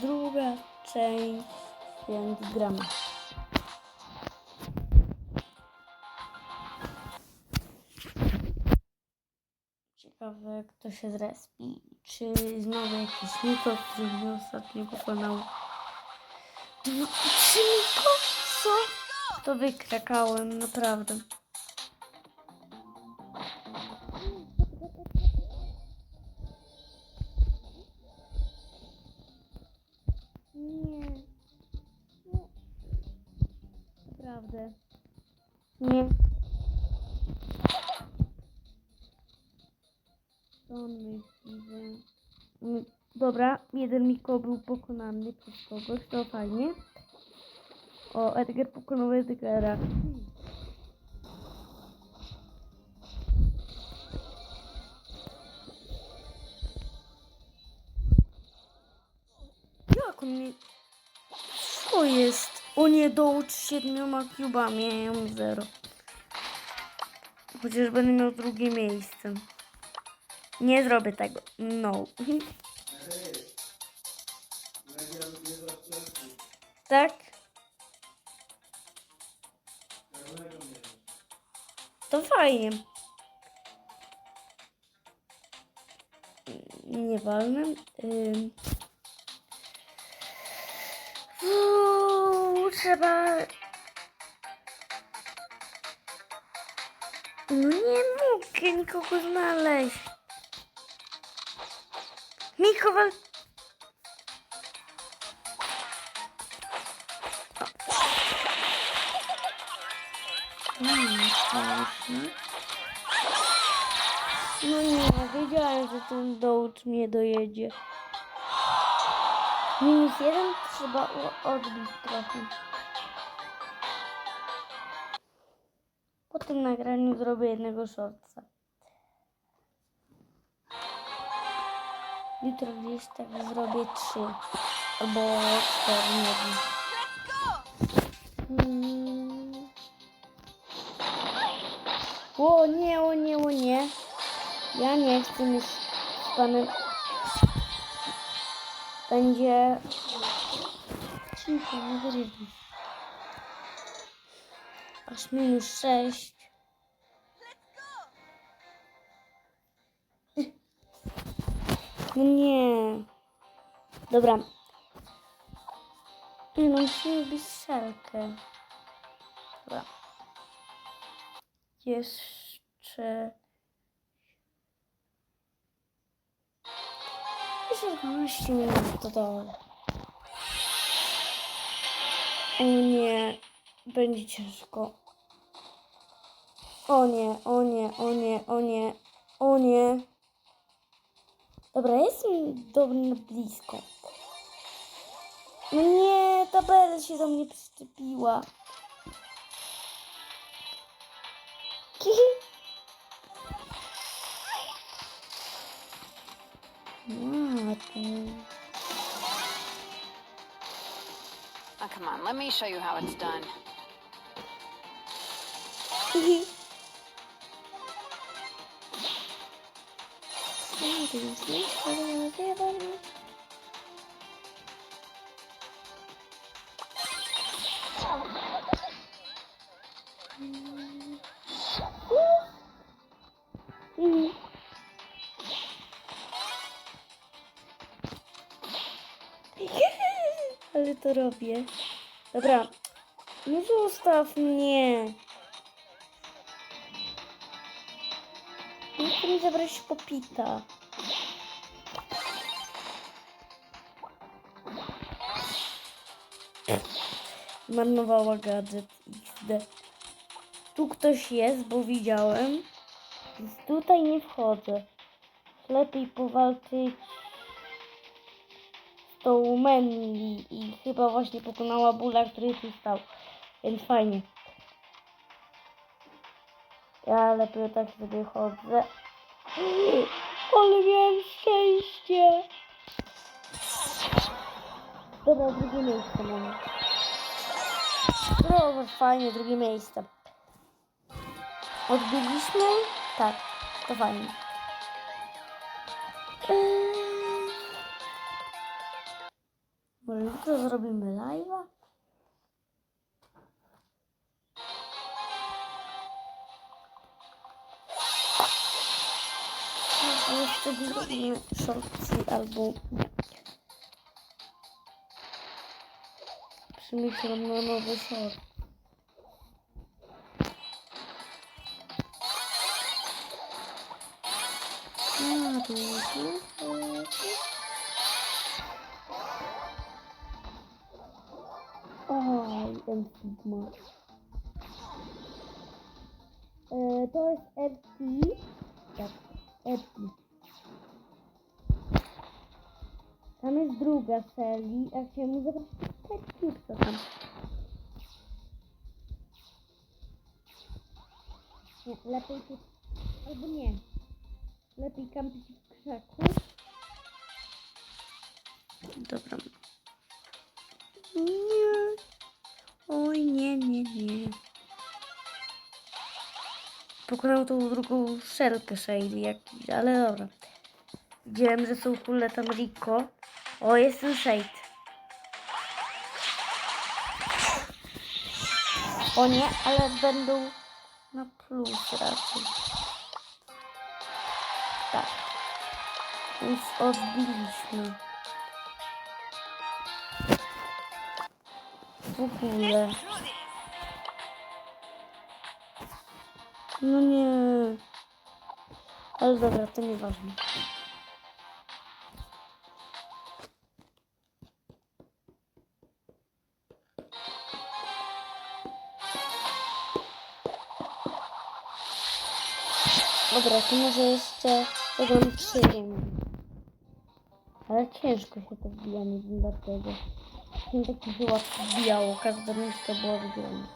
Druga część, więc gramy. Ciekawe, kto się zrespi. Czy znowu jakiś Niko, który mnie ostatnio pokonał. Trzy Niko? Co? To wykrakałem, naprawdę. Naprawdę. Nie. Co on Dobra, jeden Miko był pokonany przez kogoś, to fajnie. O, Edgar pokonał Edgara. Jak on. Co jest? O nie, dołóż siedmioma cubami, ja mam zero. Chociaż będę miał drugie miejsce. Nie zrobię tego. No. tak? To fajnie. Nie walnę. Trzeba... No nie mogę nikogo znaleźć. Mikołaj... Mm, straszne. No nie, wiedziałem, że ten dołóż mnie dojedzie. Minus jeden trzeba odbić trochę. Tym nagraniu zrobię jednego shortsa. Jutro gdzieś tak zrobię trzy. Albo cztery, nie wiem. Mm. O nie, o nie, o nie. Ja nie chcę mieć z panem. Będzie. Cicho, nie wyrywaj. Aż minus sześć. No nie. Dobra. Nie no, musimy być szelkę. Dobra. Jeszcze... Jeszcze 12 minut, to dobrze. O nie, będzie ciężko. O nie, o nie, o nie, o nie, o nie. Dobra, jestem do mnie blisko. No nie, ta Bella się do mnie przyczepiła. Ładnie. Oh, come on, let me show you how it's done. Hihi. Mhm. Ale to robię. Dobra. No zostaw mnie. Nie chcę mi zabrać popita. Marnowała gadżet XD. Tu ktoś jest, bo widziałem. Więc tutaj nie wchodzę. Lepiej powalczyć z tą Mandy i chyba właśnie pokonała Bula, który tu stał. Więc fajnie. Ja lepiej tak sobie chodzę. Ale miałem szczęście. Dobra, drugie miejsce mamy. No, fajnie, drugie miejsce. Odbiliśmy? Tak, to fajnie. Eee, może jutro zrobimy live'a? Jeszcze zrobimy shorty albo... nie. Nie. Przemyślam na nowy short. A, tu Oj, M Sigma. E, to jest RT. Tak, RT. Tam jest druga serii, a chciałem zobaczyć tak co tam. Nie, lepiej tu... Albo nie. Lepiej kampić w krzaku. Dobra. Nie. Oj, nie, nie, nie. Pokonał tą drugą szelkę Shady jakiś, ale dobra. Widziałem, że są kule tam Rico. O, jest ten Shade. O nie, ale będą na plus raczej. Tak. Więc odbiliśmy. W ogóle. No nie. Ale dobra, to nieważne. Dobra, to może jeszcze zagram rundy. Ale ciężko się to wbija, nie wiem dlaczego. Nie taki łatwo wbijało, każda miejsce było wygrane.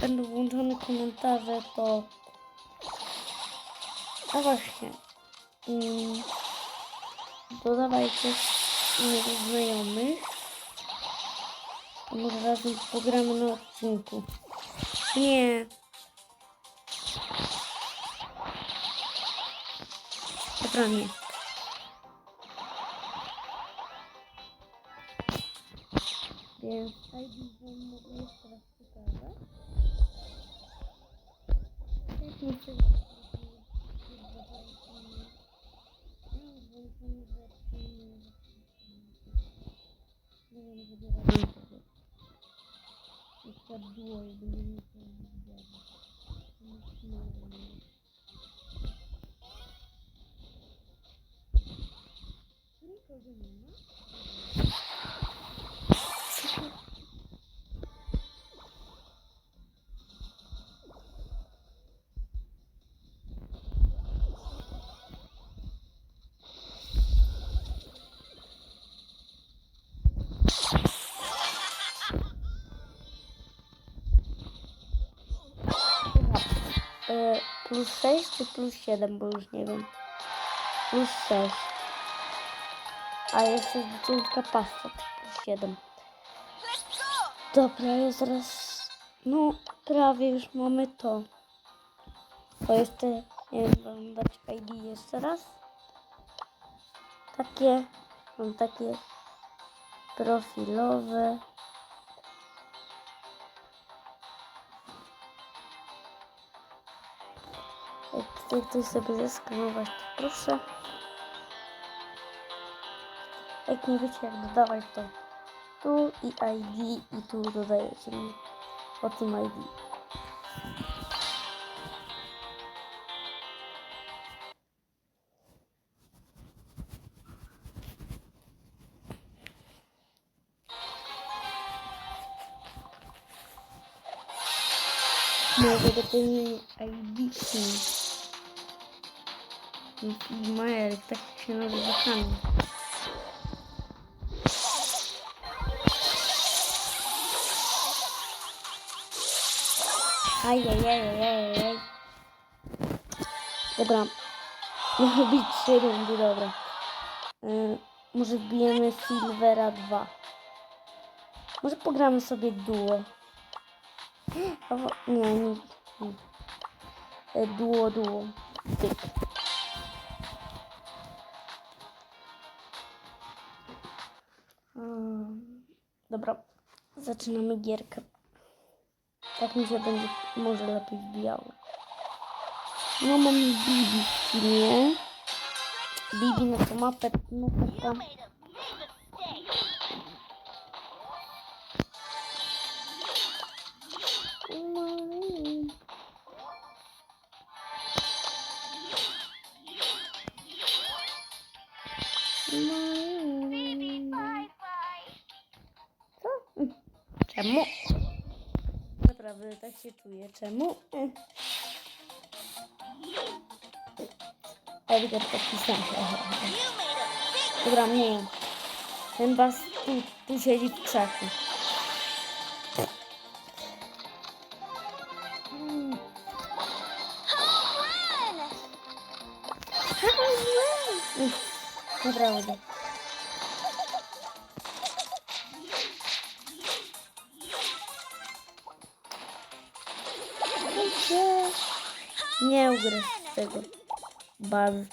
Będą włączone komentarze, to... A właśnie. Mm, dodawajcie znajomych. A może razem pogramy na odcinku. Nie. Dobra, nie. Więc ID wam mogę jeszcze raz pokazać. Jak nie chcę... Nie wiem, wybieram sobie. Na przykład duo, jakby nie musiał E, plus 6 czy plus 7, bo już nie wiem. Plus 6. A jeszcze jest wyciętka pasta, plus 7. Dobra, jest raz. No, prawie już mamy to. To jeszcze, nie wiem, wam dać ID jeszcze raz. Takie, mam takie profilowe. Jak chce ktoś sobie zeskanować, to proszę. Jak nie wiecie jak dodawać, to tu i ID i tu dodajecie mi o tym ID. Mogę dopełnienie ID i Majer, tak się nazywa kanał. Ajajajajajaj. Dobra. Miało być trzy rundy, dobra. Y, może wbijemy Silvera 2. Może pogramy sobie duo. Albo- Nie, nie. E, Duo, duo. Pyk. Zaczynamy gierkę. Tak mi się będzie może lepiej wbijało. No mam Bibi w filmie. Bibi no to mapę, no taka... się czuję. Czemu? Edgar podpisał. Dobra, nie. Ten bas tu, tu siedzi w krzaku. Nie, nie tego bazy.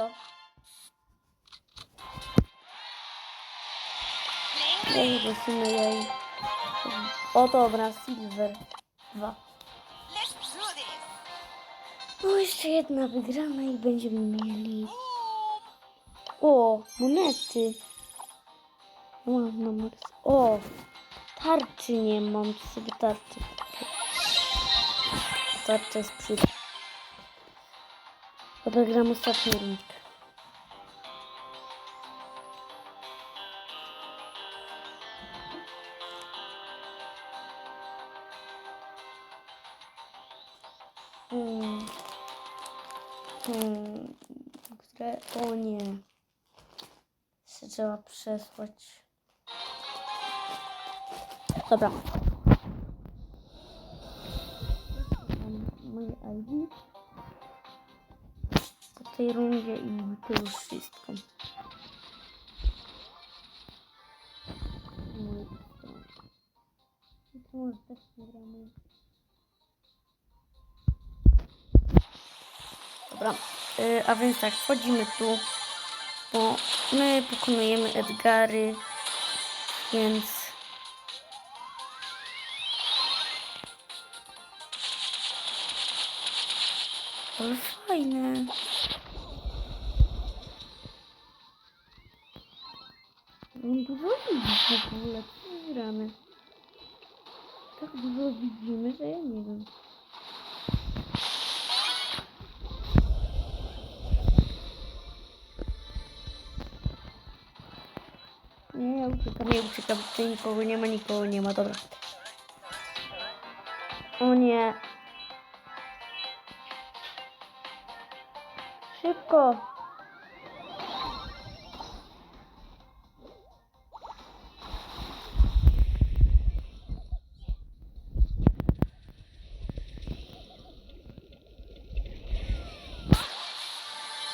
To. Jej, musimy jej. O dobra, silver. Dwa. No jeszcze jedna wygrana i będziemy mieli. O, monety. Mam numer. O, tarczy nie mam. Sobie tarczy. Tarcza jest przyda. Dobra, gram ostatnią rundkę. Hmm. Hmm. Które... O nie. Jeszcze trzeba przesłać. Dobra. Moje ID. Tej rundzie i to już wszystko. Dobra, y, a więc tak, wchodzimy tu, bo my pokonujemy Edgary, więc... Ale fajne. Mam dużo widzieć w ogóle, co gramy. Tak dużo widzimy, że ja nie wiem. Nie, ja uciekam, ja uciekam. Tu nikogo nie ma, nikogo nie ma, dobra. O nie. Szybko.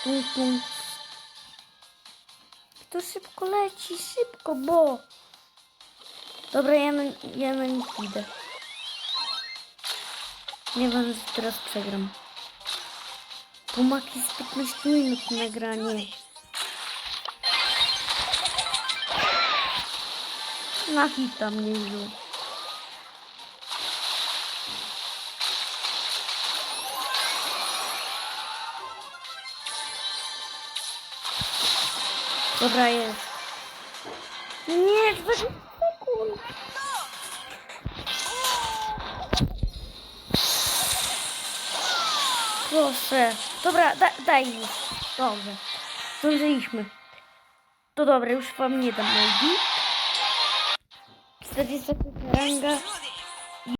Tum, tum. To szybko leci, szybko, bo... Dobra, ja na, ja na nich idę. Nie wiem, że teraz przegram. Mak jest 15 minut nagranie. Na hita mnie już. Dobra, jest. Nie, 20 sekund. Proszę. Dobra, da, daj mi. Dobrze. Zdążyliśmy. To dobra, już wam nie dam ID. 40 sekund ranga.